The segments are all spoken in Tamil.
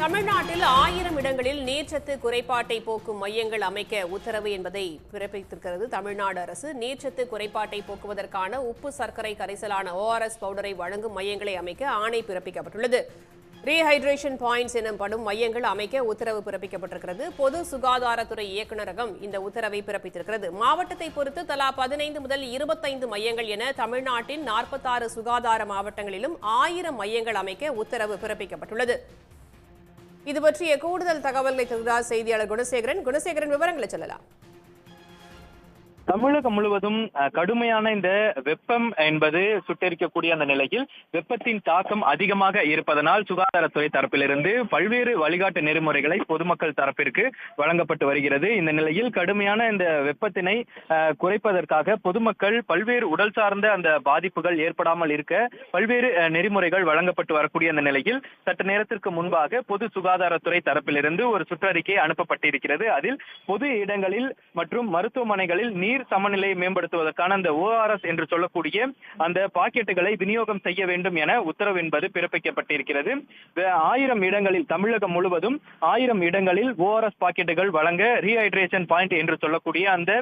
தமிழ்நாட்டில் ஆயிரம் இடங்களில் நீர்ச்சத்து குறைபாட்டை போக்கும் மையங்கள் அமைக்க உத்தரவு என்பதை பிறப்பித்திருக்கிறது. தமிழ்நாடு அரசு நீர்ச்சத்து குறைபாட்டை போக்குவதற்கான உப்பு சர்க்கரை கரைசலான ஓஆர்எஸ் பவுடரை வழங்கும் மையங்களை அமைக்க ஆணை பிறப்பிக்கப்பட்டுள்ளது. ரீஹைட்ரேஷன் பாயிண்ட்ஸ் எனப்படும் மையங்கள் அமைக்க உத்தரவு பிறப்பிக்கப்பட்டிருக்கிறது. பொது சுகாதாரத்துறை இயக்குநரகம் இந்த உத்தரவை பிறப்பித்திருக்கிறது. மாவட்டத்தை பொறுத்து தலா பதினைந்து முதல் இருபத்தைந்து மையங்கள் என தமிழ்நாட்டின் நாற்பத்தாறு சுகாதார மாவட்டங்களிலும் ஆயிரம் மையங்கள் அமைக்க உத்தரவு பிறப்பிக்கப்பட்டுள்ளது. இது பற்றிய கூடுதல் தகவல்களை தருகிறார் செய்தியாளர் குணசேகரன். குணசேகரன் விவரங்களை சொல்லலாம். தமிழகம் முழுவதும் கடுமையான இந்த வெப்பம் என்பது சுட்டெரிக்கக்கூடிய அந்த நிலையில் வெப்பத்தின் தாக்கம் அதிகமாக இருப்பதனால் சுகாதாரத்துறை தரப்பிலிருந்து பல்வேறு வழிகாட்டு நெறிமுறைகளை பொதுமக்கள் தரப்பிற்கு வழங்கப்பட்டு வருகிறது. இந்த நிலையில் கடுமையான இந்த வெப்பத்தினை குறைப்பதற்காக பொதுமக்கள் பல்வேறு உடல் சார்ந்த அந்த பாதிப்புகள் ஏற்படாமல் இருக்க பல்வேறு நெறிமுறைகள் வழங்கப்பட்டு வரக்கூடிய அந்த நிலையில் சற்று நேரத்திற்கு முன்பாக பொது சுகாதாரத்துறை தரப்பிலிருந்து ஒரு சுற்றறிக்கை அனுப்பப்பட்டிருக்கிறது. அதில் பொது இடங்களில் மற்றும் மருத்துவமனைகளில் நீர் நீர் சமநிலையை மேம்படுத்துவதற்கான அந்த ஓஆர்எஸ் என்று சொல்லக்கூடிய அந்த பாக்கெட்டுகளை விநியோகம் செய்ய வேண்டும் என உத்தரவு என்பது பிறப்பிக்கப்பட்டிருக்கிறது. ஆயிரம் இடங்களில் தமிழகம் முழுவதும் ஆயிரம் இடங்களில் ஓஆர்எஸ் பாக்கெட்டுகள் வழங்க ரீஹைட்ரேஷன் பாயிண்ட் என்று சொல்லக்கூடிய அந்த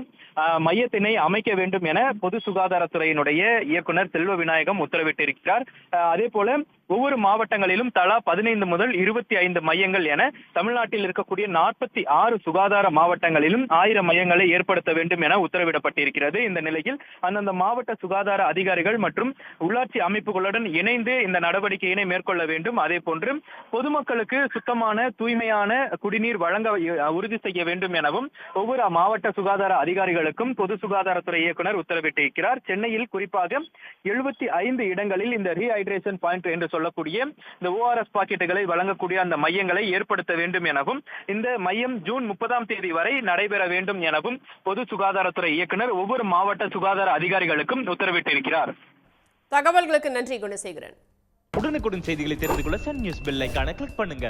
மையத்தினை அமைக்க வேண்டும் என பொது சுகாதாரத்துறையினுடைய இயக்குனர் செல்வ விநாயகம் உத்தரவிட்டிருக்கிறார். அதே போல ஒவ்வொரு மாவட்டங்களிலும் தலா பதினைந்து முதல் இருபத்தி ஐந்து மையங்கள் என தமிழ்நாட்டில் இருக்கக்கூடிய நாற்பத்தி ஆறு சுகாதார மாவட்டங்களிலும் ஆயிரம் மையங்களை ஏற்படுத்த வேண்டும் என உத்தரவு உத்தரவிடப்பட்டிருக்கிறது இந்த நிலையில் அந்தந்த மாவட்ட சுகாதார அதிகாரிகள் மற்றும் உள்ளாட்சி அமைப்புகளுடன் இணைந்து இந்த நடவடிக்கையினை மேற்கொள்ள வேண்டும். அதே போன்று பொதுமக்களுக்கு சுத்தமான தூய்மையான குடிநீர் வழங்க உறுதி செய்ய வேண்டும் எனவும் ஒவ்வொரு மாவட்ட சுகாதார அதிகாரிகளுக்கும் பொது சுகாதாரத்துறை இயக்குனர் உத்தரவிட்டிருக்கிறார். சென்னையில் குறிப்பாக எழுபத்தி ஐந்து இடங்களில் இந்த ரீஹைட்ரேஷன் பாயிண்ட் என்று சொல்லக்கூடிய இந்த ஓஆர்எஸ் பாக்கெட்டுகளை வழங்கக்கூடிய அந்த மையங்களை ஏற்படுத்த வேண்டும் எனவும் இந்த மையம் ஜூன் முப்பதாம் தேதி வரை நடைபெற வேண்டும் எனவும் பொது சுகாதாரத்துறை இயக்குனர் ஒவ்வொரு மாவட்ட சுகாதார அதிகாரிகளுக்கும் உத்தரவிட்டிருக்கிறார். தகவல்களுக்கு நன்றி குணசேகரன். உடனுக்குடன் செய்திகளை தெரிந்து கொள்ள சன் நியூஸ் பெல் ஐகானை கிளிக் பண்ணுங்க.